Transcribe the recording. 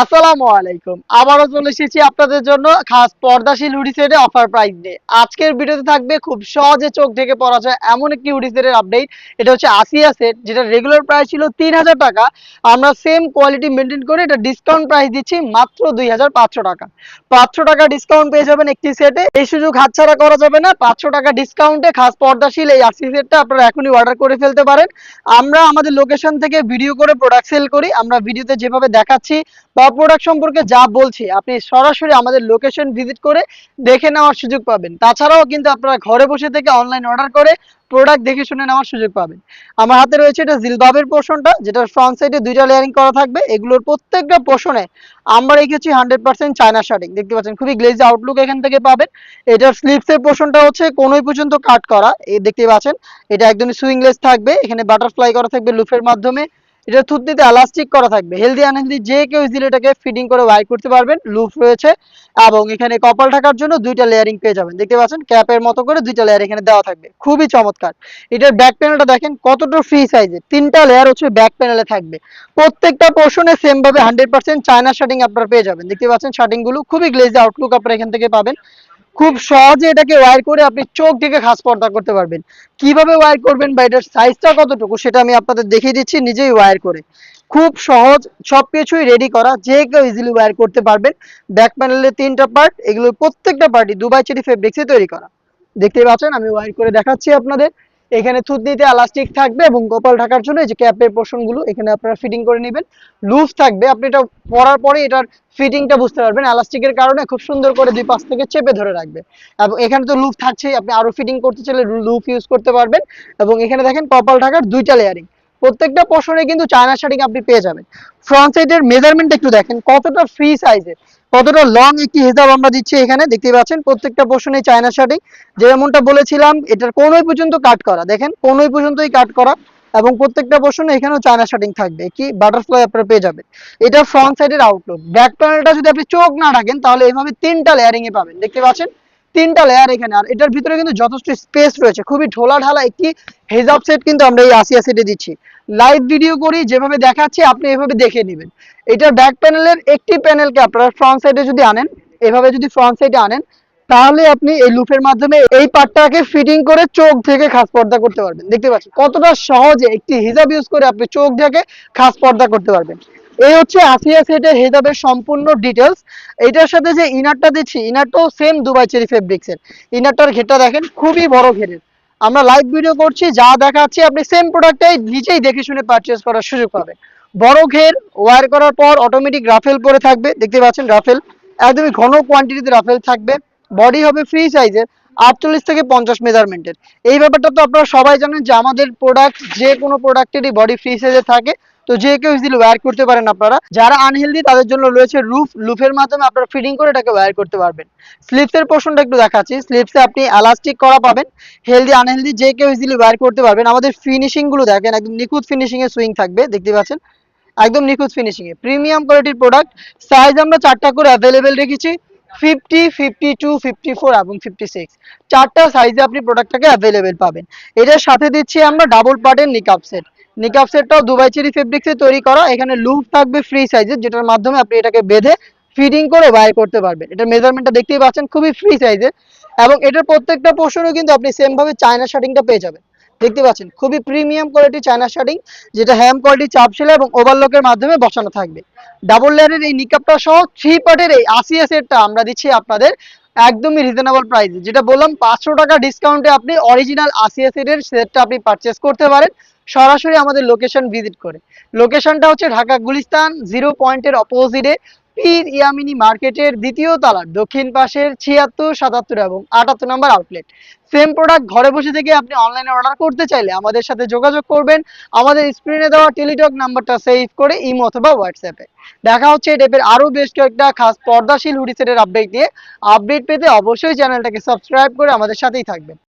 আসসালামু আলাইকুম। আবারও চলে এসেছি আপনাদের জন্য খাস পর্দাশীল হুডি সেটে অফার প্রাইস ডে আজকের ভিডিওতে থাকবে খুব সহজে চোখ থেকে পড়া যায় এমন একটি হুডি সেটের আপডেট এটা হচ্ছে আসিয়া সেট যেটা রেগুলার প্রাইস ছিল তিন হাজার টাকা। আমরা সেম কোয়ালিটি মেনটেন করে এটা ডিসকাউন্ট প্রাইস দিচ্ছি মাত্র দুই হাজার পাঁচশো টাকা। পাঁচশো টাকা ডিসকাউন্ট পেয়ে যাবেন একটি সেটে। এই সুযোগ হাতছাড়া করা যাবে না। পাঁচশো টাকা ডিসকাউন্টে খাস পর্দাশীল এই আসি সেটটা আপনারা এখনই অর্ডার করে ফেলতে পারেন। আমরা আমাদের লোকেশন থেকে ভিডিও করে প্রোডাক্ট সেল করি। আমরা ভিডিওতে যেভাবে দেখাচ্ছি বা প্রোডাক্ট সম্পর্কে যা বলছি, আপনি সরাসরি আমাদের লোকেশন ভিজিট করে দেখে নেওয়ার সুযোগ পাবেন। তাছাড়াও কিন্তু আপনারা ঘরে বসে থেকে অনলাইন অর্ডার করে প্রোডাক্ট দেখে শুনে নেওয়ার সুযোগ পাবেন। আমার হাতে রয়েছে এটা জিলবাবের পোর্শনটা যেটা ফ্রন্ট সাইডে দুইটা লেয়ারিং করা থাকবে। এগুলোর প্রত্যেকটা পোর্শনে আমরা রেখেছি হান্ড্রেড পার্সেন্ট চায়না শার্টিং দেখতে পাচ্ছেন, খুবই গ্লেজ আউটলুক এখান থেকে পাবেন। এটার স্লিপসের পোর্শনটা হচ্ছে কোনোই পর্যন্ত কাট করা। দেখতে পাচ্ছেন, এটা একদমই সুইংলেস থাকবে। এখানে বাটারফ্লাই করা থাকবে লুফের মাধ্যমে। এটা থুতনিতে এলাস্টিক করা থাকবে। হেলদি আনহেলদি যে কেউ ইজিলি এটাকে ফিটিং করে ওয়াই করতে পারবেন লুফ রয়েছে এবং এখানে কপাল ঢাকার জন্য দুইটা লেয়ারিং পেয়ে যাবেন। দেখতে পাচ্ছেন ক্যাপের মতো করে দুইটা লেয়ার এখানে দেওয়া থাকবে। খুবই চমৎকার। এটার ব্যাক প্যানেলটা দেখেন কতটা ফ্রি সাইজে তিনটা লেয়ার হচ্ছে ব্যাক প্যানেলে থাকবে। প্রত্যেকটা পোর্শনে সেম ভাবে হান্ড্রেড পার্সেন্ট চায়না শার্টিং আপনারা পেয়ে যাবেন। দেখতে পাচ্ছেন শার্টিংগুলো খুবই গ্লেজ আউটলুক আপনারা এখান থেকে পাবেন। খুব সহজে এটাকে ওয়ার করে আপনি চোখ থেকে খাস পর্দা করতে পারবেন। কীভাবে ওয়ার করবেন বা এটার সাইজটা কতটুকু, সেটা আমি আপনাদের দেখিয়ে দিচ্ছি, নিজেই ওয়্যার করে। খুব সহজ সব কিছুই রেডি করা, যে কেউ ইজিলি ওয়ার করতে পারবেন। ব্যাক প্যানেলের তিনটা পার্ট এগুলোর প্রত্যেকটা পার্টই দুবাই চেরি ফেব্রিক্সে তৈরি করা। দেখতেই পাচ্ছেন, আমি ওয়্যার করে দেখাচ্ছি আপনাদের। এখানে থুতনিতে এলাস্টিক থাকবে এবং কপাল ঢাকার জন্য এই যে ক্যাপের পোর্শনগুলো এখানে আপনারা ফিটিং করে নেবেন। লুজ থাকবে, আপনি এটা পরার পরে এটার ফিটিংটা বুঝতে পারবেন। এলাস্টিকের কারণে খুব সুন্দর করে দুই পাশ থেকে চেপে ধরে রাখবে। এবং এখানে তো লুপ থাকছেই, আপনি আরও ফিটিং করতে চাইলে লুপ ইউজ করতে পারবেন। এবং এখানে দেখেন কপাল ঢাকার দুইটা লেয়ারিং প্রত্যেকটা পোর্শনে কিন্তু চায়না শাড়ি আপনি পেয়ে যাবেন। ফ্রন্ট সাইডের মেজারমেন্ট একটু দেখেন, কতটা ফ্রি সাইজের কতটা লং একটি হেজাব আমরা দিচ্ছি এখানে দেখতে পাচ্ছেন প্রত্যেকটা পোর্শনে চায়না শাড়ি যেমনটা বলেছিলাম, এটার কোনোই পর্যন্ত কাট করা, দেখেন কোনোই পর্যন্তই কাট করা, এবং প্রত্যেকটা পোর্শনে এখানেও চায়না শার্টিং থাকবে কি বাটারফ্লাই আপনারা পেয়ে যাবেন। এটা ফ্রন্ট সাইডের আউটলুক ব্যাক প্যানেলটা যদি আপনি চোখ না রাখেন, তাহলে এইভাবে তিনটা লেয়ারিং এ পাবেন, দেখতে পাচ্ছেন? তিনটা লেয়ার এখানে, আর এটার ভিতরে কিন্তু যথেষ্ট স্পেস রয়েছে, খুবই ঢোলা ঢালা একটি হেজাব সেট কিন্তু আমরা এই আসিয়া সেটে দিচ্ছি। লাইভ ভিডিও করি, যেভাবে দেখাচ্ছি, আপনি এভাবে দেখে নেবেন। এটার ব্যাক প্যানেলের একটি প্যানেলকে আপনারা ফ্রন্ট সাইডে যদি আনেন, এভাবে যদি ফ্রন্ট সাইডে আনেন, তাহলে আপনি এই লুপের মাধ্যমে এই পার্টটাকে ফিটিং করে চোখ থেকে খাস পর্দা করতে পারবেন। দেখতে পাচ্ছেন? কতটা সহজে একটি হিজাব ইউজ করে আপনি চোখ থেকে খাস পর্দা করতে পারবেন। এই হচ্ছে আসিয়া সেটের হিজাবের সম্পূর্ণ ডিটেলস এটার সাথে যে ইনারটা দিচ্ছি ইনারটাও সেম দুবাই চেরি ফেব্রিক্সের ইনারটার ঘেরটা দেখেন, খুবই বড় ঘেরের। আমরা লাইভ ভিডিও করছি, যা দেখাচ্ছি, আপনি সেম প্রোডাক্টটাই নিজেই দেখে শুনে পারচেস করার সুযোগ পাবেন। বড় ঘের ওয়ার করার পর অটোমেটিক রাফেল পরে থাকবে, দেখতে পাচ্ছেন রাফেল একদমই ঘন কোয়ান্টিটিতে রাফেল থাকবে। বডি হবে ফ্রি সাইজের আটচল্লিশ থেকে পঞ্চাশ মেজারমেন্টের এই ব্যাপারটা তো আপনারা সবাই জানেন যে আমাদের প্রোডাক্ট যে কোনো প্রোডাক্টেরই বডি ফ্রি সাইজে থাকে। তো যে কেউ ইজিলি ওয়্যার করতে পারেন আপনারা। যারা আনহেলদি তাদের জন্য রয়েছে রুফ লুফের মাধ্যমে আপনারা ফিটিং করে এটাকে ওয়্যার করতে পারবেন। স্লিপসের পোর্শনটা একটু দেখাচ্ছি। স্লিপসে আপনি এলাস্টিক করা পাবেন। হেলদি আনহেলদি যে কেউ ইজিলি ওয়্যার করতে পারবেন। আমাদের ফিনিশিংগুলো দেখেন, একদম নিখুঁত ফিনিশিং এ সুইং থাকবে, দেখতে পাচ্ছেন? একদম নিখুঁত ফিনিশিং এ প্রিমিয়াম কোয়ালিটির প্রোডাক্ট সাইজ আমরা চারটা করে অ্যাভেলেবেল রেখেছি fifty fifty two fifty four এবং ফিফটি সিক্স চারটা সাইজে আপনি প্রোডাক্টটাকে অ্যাভেলেবেল পাবেন। এটার সাথে দিচ্ছি আমরা ডাবল পার্টের নিকাপ সেট নিকাপ সেটটাও দুবাই চেরি ফেব্রিক্সে তৈরি করা। এখানে লুপ থাকবে ফ্রি সাইজের যেটার মাধ্যমে আপনি এটাকে বেঁধে ফিটিং করে বাইর করতে পারবেন। এটার মেজারমেন্টটা দেখতেই পাচ্ছেন, খুবই ফ্রি সাইজের এবং এটার প্রত্যেকটা পোর্শনও কিন্তু আপনি সেম ভাবে চায়না শার্টিংটা পেয়ে যাবেন। দেখতে পাচ্ছেন, খুবই প্রিমিয়াম কোয়ালিটি চায়না শার্টিং যেটা হ্যাম কোয়ালিটি চাপ সেলাই এবং ওভারলকের মাধ্যমে বসানো থাকবে। ডাবল লেয়ারের এই নিকাপটা সহ থ্রি পার্টের এই আসিয়া সেটটা আমরা দিচ্ছি আপনাদের একদমই রিজনেবল প্রাইস যেটা বললাম, পাঁচশো টাকা ডিসকাউন্টে আপনি অরিজিনাল আসিয়া সেটের সেটটা আপনি পারচেস করতে পারেন। সরাসরি আমাদের লোকেশন ভিজিট করে। লোকেশনটা হচ্ছে ঢাকা গুলিস্তান জিরো পয়েন্টের অপোজিটে পীর ইয়ামিনী মার্কেটের দ্বিতীয় তলার দক্ষিণ পাশের ছিয়াত্তর, সাতাত্তর এবং আটাত্তর নম্বর আউটলেট সেম প্রোডাক্ট ঘরে বসে থেকে আপনি অনলাইনে অর্ডার করতে চাইলে আমাদের সাথে যোগাযোগ করবেন। আমাদের স্ক্রিনে দেওয়া টেলিটক নাম্বারটা সেভ করে ইমো অথবা হোয়াটসঅ্যাপে দেখা হচ্ছে এই আরও বেশ কয়েকটা খাস পর্দাশীল হুডি সেটের আপডেট নিয়ে। আপডেট পেতে অবশ্যই চ্যানেলটাকে সাবস্ক্রাইব করে আমাদের সাথেই থাকবেন।